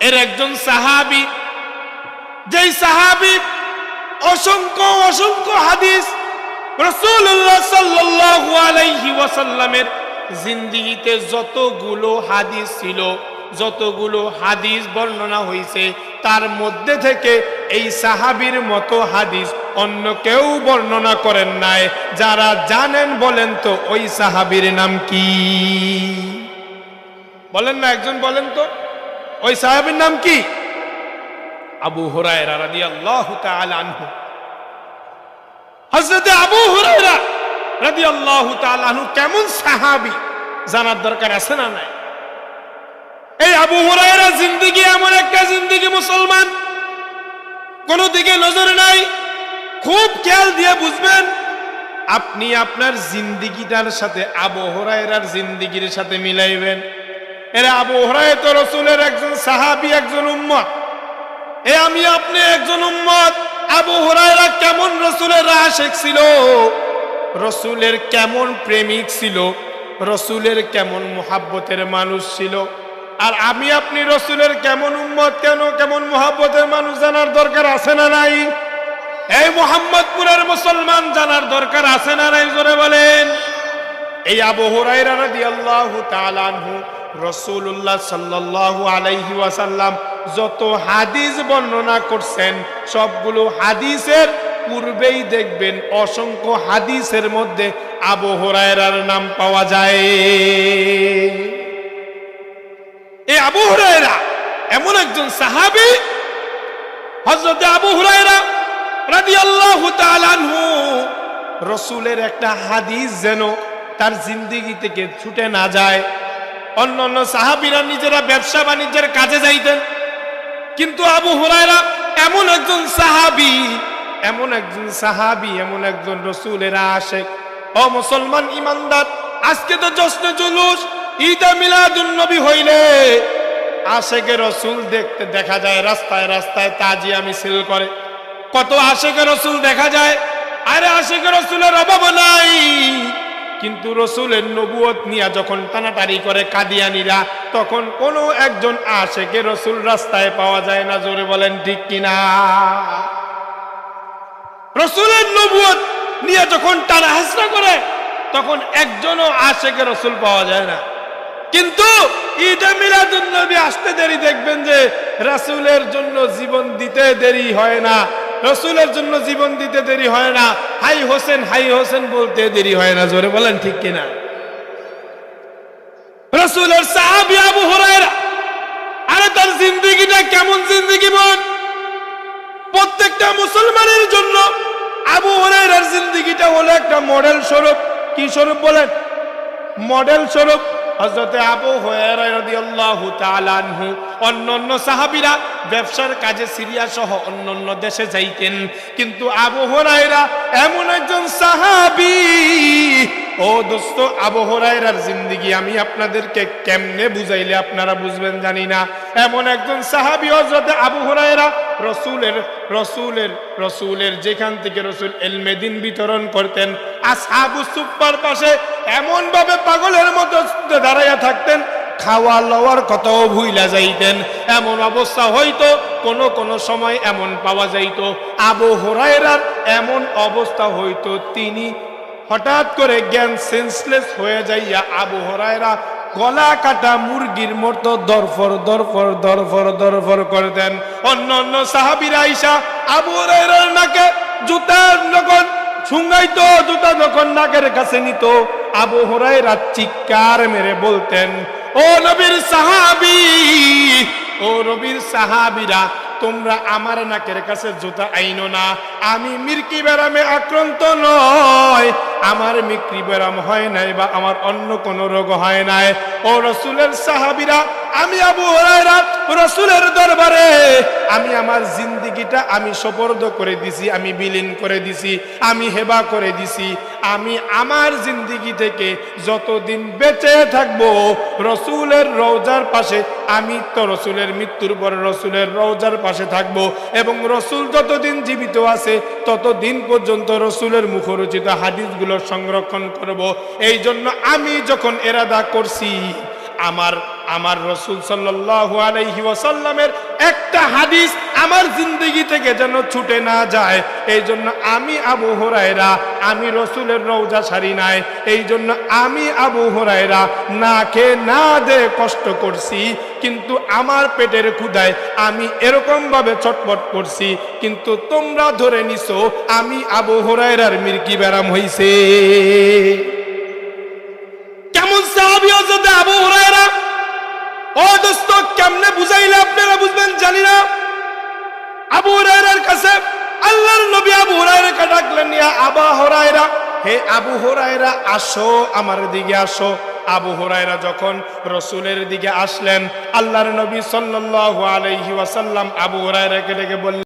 এর একজন সাহাবী যেই সাহাবী অসংখ্য অসংখ্য হাদিস রাসূলুল্লাহ সাল্লাল্লাহু আলাইহি ওয়াসাল্লামের জিন্দিগিতে যতগুলো হাদিস ছিল, যতগুলো হাদিস বর্ণনা হয়েছে তার মধ্যে থেকে এই সাহাবীর মতো হাদিস অন্য কেউ বর্ণনা করেন নাই। যারা জানেন বলেন তো, ওই সাহাবীর নাম কি? বলেন না একজন বলেন তো, ওই সাহাবীর নাম কি? আবু হুরায়রা রাদিয়াল্লাহু তাআলা আনহু। হযরত আবু হুরায়রা রাদিয়াল্লাহু তাআলা আনহু কেমন সাহাবী জানার দরকার আছে না নাই? এই আবু হুরায়রা জিন্দেগি এমন একটা জিন্দেগি মুসলমান কোন দিকে নজর নাই, খুব খেয়াল দিয়ে বুঝবেন, আপনি আপনার জিন্দিগিটার সাথে আবু হুরায়রার জিন্দিগির সাথে মিলাইবেন। এরা আবু হুরায়রা তো রসুলের একজন সাহাবি, একজন উম্মত। এ আমি আপনি একজন উম্মত, আবু হুরায়রা কেমন রসুলের আশেক ছিল? রসুলের কেমন প্রেমিক ছিল, রসুলের কেমন মোহাব্বতের মানুষ ছিল, আর আমি আপনি রসুলের কেমন উম্মত, কেন কেমন মোহাব্বতের মানুষ জানার দরকার আছে না নাই? এই মোহাম্মদপুরের মুসলমান জানার দরকার আছে না নাই, জোরে বলেন। এই আবু হুরায়রা রাদিয়াল্লাহু তাআলা আনহু, রাসূলুল্লাহ সাল্লাল্লাহু আলাইহি ওয়াসাল্লাম যত হাদিস বর্ণনা করছেন, সবগুলো হাদিসের পূর্বেই দেখবেন অসংখ্য হাদিসের মধ্যে আবু হুরায়রার নাম পাওয়া যায়। এই আবু হুরায়রা, এমন একজন সাহাবী, হযরতে আবু হুরায়রা তাআলা আনহু, রসুলের একটা হাদিস যেন তার জিন্দিগি থেকে ছুটে না যায়। অন্য অন্য সাহাবিরা নিজেরা ব্যবসা বাণিজ্যের কাজে যাইতেন। কিন্তু আবু হুরায়রা এমন একজন সাহাবি এমন একজন সাহাবি, এমন একজন রসুলের আশেক ও মুসলমান ইমানদার, আজকে তো জশ্নে জুলুস, ঈদে মিলাদুন নবী হইলে। আশেকে রসুল দেখতে দেখা যায়, রাস্তায় রাস্তায় তাজিয়া মিছিল করে। কত আশেকে রসুল দেখা যায়, আরে আশেকে রসুলের অভাব নাই। কিন্তু রসুলের নবুয়ত নিয়া যখন টানাটারি করে কাদিয়ানিরা, তখন কোনো একজন আশেকে রসুল রাস্তায় পাওয়া যায় না, জোরে বলেন ঠিক কিনা? রসুলের নবুয়ত নিয়ে যখন টানা হাসরা করে, তখন একজনও আশেকে রসুল পাওয়া যায় না। কিন্তু ঈদে মিলাদুন নবী আসতে দেরি, দেখবেন যে রাসূলের জন্য জীবন দিতে দেরি হয় না। রসুলের জন্য জীবন দিতে দেরি হয় না। হাই হোসেন হাই হোসেন বলতে দেরি হয় না। জোরে বলেন ঠিক কিনা? রসুলের সাহাবি আবু হুরায়রা, আরে তার জিন্দেগিটা কেমন জিন্দেগি বল? প্রত্যেকটা মুসলমানের জন্য আবু হরাইরার জিন্দিগিটা হলো একটা মডেল স্বরূপ। কি স্বরূপ বলেন? মডেল স্বরূপ। হজরতে আবু তাআলা আনহু, অন্যান্য সাহাবীরা ব্যবসার কাজে সিরিয়া সহ অন্যান্য দেশে যাইতেন। কিন্তু আবু এমন একজন সাহাবি। ও দোস্ত, আবু হুরায়রার জিন্দেগি আমি আপনাদেরকে কেমনে বুঝাইলে আপনারা বুঝবেন জানি না। এমন একজন সাহাবি হযরতে আবু হুরায়রা রসুলের রসুলের রসুলের যেখান থেকে রসুল এলমেদিন বিতরণ করতেন, আসহাবু সুপ্পার পাশে এমনভাবে পাগলের মতো দাঁড়াইয়া থাকতেন খাওয়া লওয়ার কথাও ভুইলা যাইতেন। এমন অবস্থা হয়তো কোন কোন সময় এমন পাওয়া যাইত। আবু হোরাইরার এমন অবস্থা হইতো, তিনি হঠাৎ করে জ্ঞান সেন্সলেস হয়ে যাইয়া আবু হরায়রা গলা কাটা মুরগির মতো দরফর দরফর দরফর দরফর করতেন। অন্য অন্য সাহাবিরা আইসা আবু হরায়রার নাকে জুতার যখন ছুঙ্গাইতো জুতা যখন নাকের কাছে নিত, আবু হরায়রা চিৎকার মেরে বলতেন ও নবীর সাহাবি, ও নবীর সাহাবিরা, তোমরা আমার নাকের কাছে জুতা আইনো না। আমি মির্কি ব্যারামে আক্রান্ত নয়, আমার মিক্রি ব্যারাম হয় নাই বা আমার অন্য কোনো রোগ হয় নাই। ও রসুলের সাহাবিরা, আমি আবু হরাইরা রসুলের দরবারে, আমি আমার জিন্দিগিটা আমি সপর্দ করে দিছি, আমি বিলীন করে দিছি, আমি হেবা করে দিছি। আমি আমার জিন্দিগি থেকে যতদিন বেঁচে থাকব রসুলের রওজার পাশে, আমি তো রসুলের মৃত্যুর পরে রসুলের রওজার পাশে থাকব। এবং রসুল যতদিন জীবিত আছে, ততদিন পর্যন্ত রসুলের মুখরচিত হাদিসগুলো সংরক্ষণ করব। এই জন্য আমি যখন এরাদা করছি আমার আমার রসুল ওয়াসাল্লামের একটা হাদিস আমার জিন্দগি থেকে যেন ছুটে না যায়। এই জন্য আমি আবু হরায়রা, আমি রসুলের রওজা সারি নাই। এই জন্য আমি আবু হরায়রা, না খেয়ে না দে কষ্ট করছি, কিন্তু আমার পেটের ক্ষুদায় আমি এরকমভাবে চটপট করছি, কিন্তু তোমরা ধরে নিছো আমি আবু হরায়রার মির্কি ব্যারাম হইছে। কেমন সাহাবি হযরত আবু ও দোস্ত, কেমনে বুঝাইলে আপনারা বুঝবেন জানি না। আবু হুরায়রার কাছে আল্লাহর নবী আবু হুরায়রাকে ডাকলেন, ইয়া আবা হুরায়রা, হে আবু হুরায়রা, আসো আমার দিকে আসো। আবু হুরায়রা যখন রসুলের দিকে আসলেন, আল্লাহর নবী সাল্লাল্লাহু আলাইহি ওয়াসাল্লাম আবু হুরায়রাকে ডেকে বললেন